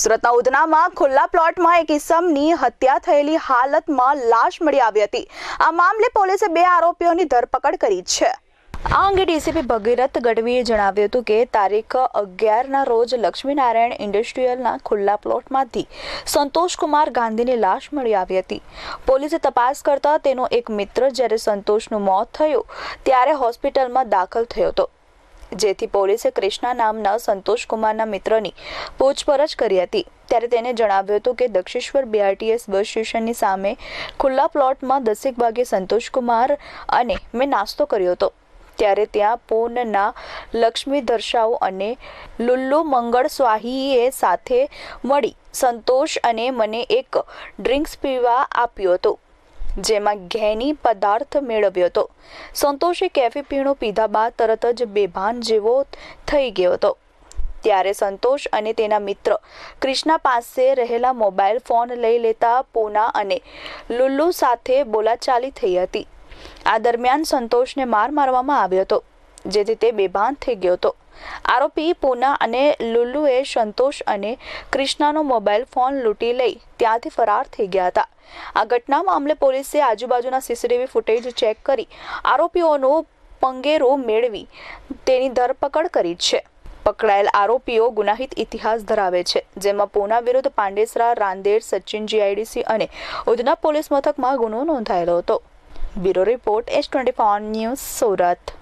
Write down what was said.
સુરતના ઉધનામાં ખુલ્લા પ્લોટમાં એક ઇસમની હત્યા થયેલી હાલતમાં લાશ મળી આવી હતી. આ મામલે પોલીસે બે આરોપીઓની ધરપકડ કરી છે. આ અંગે ડીસીપી ભગીરથ ગઢવીએ જણાવ્યું હતું કે તારીખ અગિયારના રોજ લક્ષ્મીનારાયણ ઇન્ડસ્ટ્રીયલના ખુલ્લા પ્લોટમાંથી સંતોષકુમાર ગાંધીની લાશ મળી આવી હતી. પોલીસે તપાસ કરતા તેનો એક મિત્ર જ્યારે સંતોષનું મોત થયું, ત્યારે હોસ્પિટલમાં દાખલ થયો હતો. જેથી પોલીસે ક્રિષ્ના નામના સંતોષકુમારના મિત્રની પૂછપરછ કરી હતી. ત્યારે તેને જણાવ્યું હતું કે દક્ષેશ્વર બીઆરટીએસ બસ સ્ટેશનની સામે ખુલ્લા પ્લોટમાં દસેક વાગે સંતોષકુમાર અને મેં નાસ્તો કર્યો હતો. ત્યારે ત્યાં પૂનના લક્ષ્મી દર્શાવ અને લુલ્લુ મંગળ સ્વાહીએ સાથે મળી સંતોષ અને મને એક ડ્રિંક્સ પીવા આપ્યો હતું. જેમાં ઘેની પદાર્થ મેળવ્યો હતો. સંતોષે કેફી પીણું પીધા બાદ તરત જ બેભાન જેવો થઈ ગયો હતો. ત્યારે સંતોષ અને તેના મિત્ર કૃષ્ણા પાસે રહેલા મોબાઈલ ફોન લઈ લેતા પૂના અને લુલ્લુ સાથે બોલાચાલી થઈ હતી. આ દરમિયાન સંતોષને માર મારવામાં આવ્યો હતો. જેથી તે બેભાન થઈ ગયો હતો. આરોપી પૂના અને લુલ્લુએ સંતોષ અને કૃષ્ણાનો મોબાઈલ ફોન લૂંટી લઈ ત્યાંથી ફરાર થઈ ગયા હતા. આ ઘટના મામલે પોલીસે આજુબાજુના સીસીટીવી ફૂટેજ ચેક કરી આરોપીઓનું પંગેરો મેળવી તેની ધરપકડ કરી છે. પકડાયેલ આરોપીઓ ગુનાહિત ઇતિહાસ ધરાવે છે, જેમાં પૂના વિરુદ્ધ પાંડેસરા, રાંદેર સચિન જીઆઈડીસી અને ઉધના પોલીસ મથકમાં ગુનો નોંધાયેલો હતો. Bureau report S twenty news Surat.